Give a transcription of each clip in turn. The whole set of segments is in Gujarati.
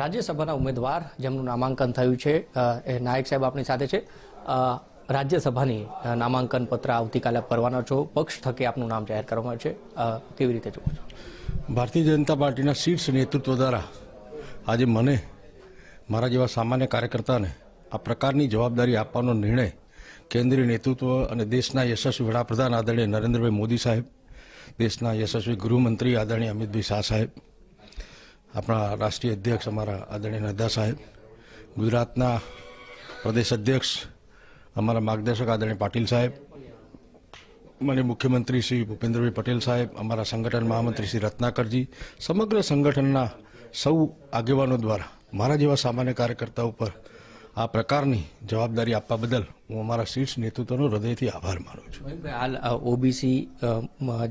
રાજ્યસભાના ઉમેદવાર જેમનું નામાંકન થયું છે એ નાયક સાહેબ આપણી સાથે છે. રાજ્યસભાની નામાંકન પત્ર આવતીકાલે ભરવાનો છો. પક્ષ થકી આપનું નામ જાહેર કરવામાં છે. કેવી રીતે જુઓ છો? ભારતીય જનતા પાર્ટીના શીર્ષ નેતૃત્વ દ્વારા આજે મને, મારા જેવા સામાન્ય કાર્યકર્તાને આ પ્રકારની જવાબદારી આપવાનો નિર્ણય કેન્દ્રીય નેતૃત્વ અને દેશના યશસ્વી વડાપ્રધાન આદરણીય નરેન્દ્રભાઈ મોદી સાહેબ, દેશના યશસ્વી ગૃહમંત્રી આદરણીય અમિતભાઈ શાહ સાહેબ આપણા રાષ્ટ્રીય અધ્યક્ષ અમારા આદરણીય નડ્ડા સાહેબ, ગુજરાતના પ્રદેશ અધ્યક્ષ અમારા માર્ગદર્શક આદરણીય પાટીલ સાહેબ મને મુખ્યમંત્રી શ્રી ભૂપેન્દ્રભાઈ પટેલ સાહેબ, અમારા સંગઠન મહામંત્રી શ્રી રત્નાકરજી, સમગ્ર સંગઠનના સૌ આગેવાનો દ્વારા, મારા જેવા સામાન્ય કાર્યકર્તા ઉપર આ પ્રકારની જવાબદારી આપવા બદલ હું અમારા શીર્ષ નેતૃત્વનો હૃદયથી આભાર માનું છું. હાલ ઓબીસી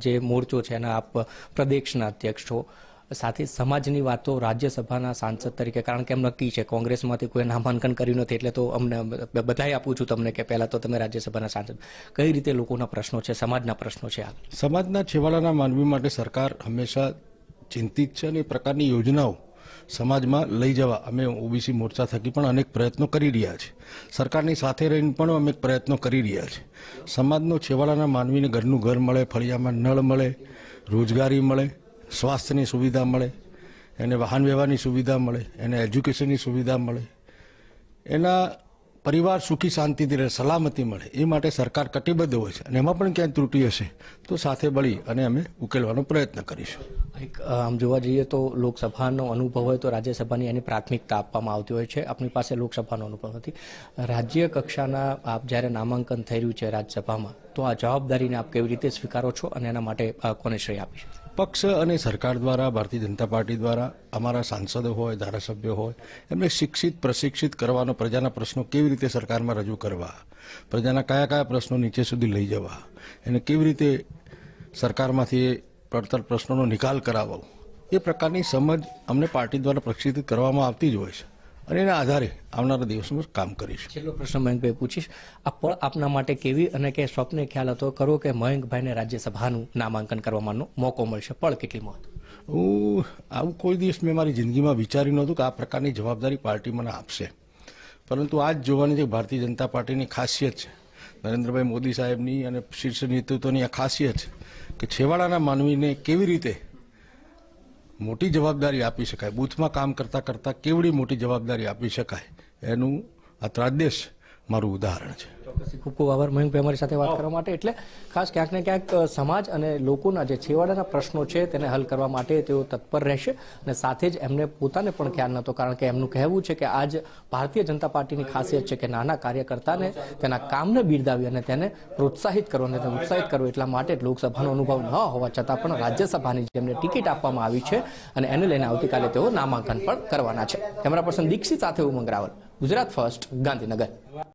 જે મોરચો છે એના આપ, પ્રદેશના અધ્યક્ષ છો. સાથે સમાજની વાતો રાજ્યસભાના સાંસદ તરીકે, કારણ કે એમ નક્કી છે, કોંગ્રેસમાંથી કોઈ નામાંકન કર્યું નથી, એટલે તો અમને બધાય આપું છું તમને કે પહેલાં તો તમે રાજ્યસભાના સાંસદ. કઈ રીતે લોકોના પ્રશ્નો છે, સમાજના પ્રશ્નો છે આ? સમાજના છેવાડાના માનવી માટે સરકાર હંમેશા ચિંતિત છે અને પ્રકારની યોજનાઓ સમાજમાં લઈ જવા અમે ઓબીસી મોરચા થકી પણ અનેક પ્રયત્નો કરી રહ્યા છે. સરકારની સાથે રહીને પણ અમે પ્રયત્નો કરી રહ્યા છે. સમાજનો છેવાડાના માનવીને ઘરનું ઘર મળે, ફળિયામાં નળ મળે, રોજગારી મળે સ્વાસ્થ્યની સુવિધા મળે, એને વાહન વ્યવહારની સુવિધા મળે, એને એજ્યુકેશનની સુવિધા મળે, એના પરિવાર સુખી શાંતિથી રહે, સલામતી મળે, એ માટે સરકાર કટિબદ્ધ હોય છે. અને એમાં પણ ક્યાંય ત્રુટિ હશે, તો સાથે મળી અને અમે ઉકેલવાનો પ્રયત્ન કરીશું. એક આમ જોવા જઈએ તો લોકસભાનો અનુભવ હોય તો રાજ્યસભાની એની પ્રાથમિકતા આપવામાં આવતી હોય છે. આપણી પાસે લોકસભાનો અનુભવ નથી. રાજ્ય કક્ષાના આપ જ્યારે નામાંકન થઈ રહ્યું છે રાજ્યસભામાં, તો આ જવાબદારીને આપ કેવી રીતે સ્વીકારો છો અને એના માટે કોને શ્રેય આપીશ પક્ષ અને સરકાર દ્વારા, ભારતીય જનતા પાર્ટી દ્વારા, અમારા સાંસદો હોય, ધારાસભ્યો હોય, એમને શિક્ષિત, પ્રશિક્ષિત કરવાનો, પ્રજાના પ્રશ્નો કેવી રીતે સરકારમાં રજૂ કરવા, પ્રજાના કયા કયા પ્રશ્નો નીચે સુધી લઈ જવા, એને કેવી રીતે સરકારમાંથી પડતર પ્રશ્નોનો નિકાલ કરાવવો, એ પ્રકારની સમજ અમને પાર્ટી દ્વારા પ્રશિક્ષિત કરવામાં આવતી જ હોય છે. અને એના આધારે આવનારા દિવસોમાં કામ કરીશ. છેલ્લો પ્રશ્ન મયંકભાઈ પૂછીશ. આ પળ આપના માટે કેવી અને કે સ્વપ્ને ખ્યાલ હતો? કરો કે મયંકભાઈને રાજ્યસભાનું નામાંકન કરવાનો મોકો મળશે. પળ કેટલી મહત્વ? હું આવું કોઈ દિવસ મેં મારી જિંદગીમાં વિચાર્યું નહોતું કે આ પ્રકારની જવાબદારી પાર્ટી મને આપશે. પરંતુ આજ જોવાની જે ભારતીય જનતા પાર્ટીની ખાસિયત છે નરેન્દ્રભાઈ મોદી સાહેબની અને શીર્ષ નેતૃત્વની આ ખાસિયત છે કે છેવાડાના માનવીને કેવી રીતે મોટી જવાબદારી આપી શકાય. બૂથમાં કામ કરતા કરતા કેવડી મોટી જવાબદારી આપી શકાય? એનું આ ત્રાદેશ મારું ઉદાહરણ છે. ખૂબ ખૂબ આભાર મયંકભાઈ અમારી સાથે વાત કરવા માટે. એટલે ખાસ ક્યાંક ને ક્યાંક સમાજ અને લોકોના જે છેવાડાના પ્રશ્નો છે તેને હલ કરવા માટે તેઓ તત્પર રહેશે અને સાથે જ એમને પોતાને પણ ખ્યાલ નહોતો કારણ કે એમનું કહેવું છે કે આજ ભારતીય જનતા પાર્ટીની ખાસિયત છે કે નાના કાર્યકર્તાને તેના કામને બિરદાવી અને તેને પ્રોત્સાહિત કરવો અને તેને ઉત્સાહિત કરવો એટલા માટે જ લોકસભાનો અનુભવ ન હોવા છતાં પણ રાજ્યસભાની જેમને ટિકિટ આપવામાં આવી છે અને એને લઈને આવતીકાલે તેઓ નામાંકન પણ કરવાના છે. કેમેરા પર્સન દીક્ષિત સાથે ઉમંગ રાવલ ગુજરાત ફર્સ્ટ ગાંધીનગર.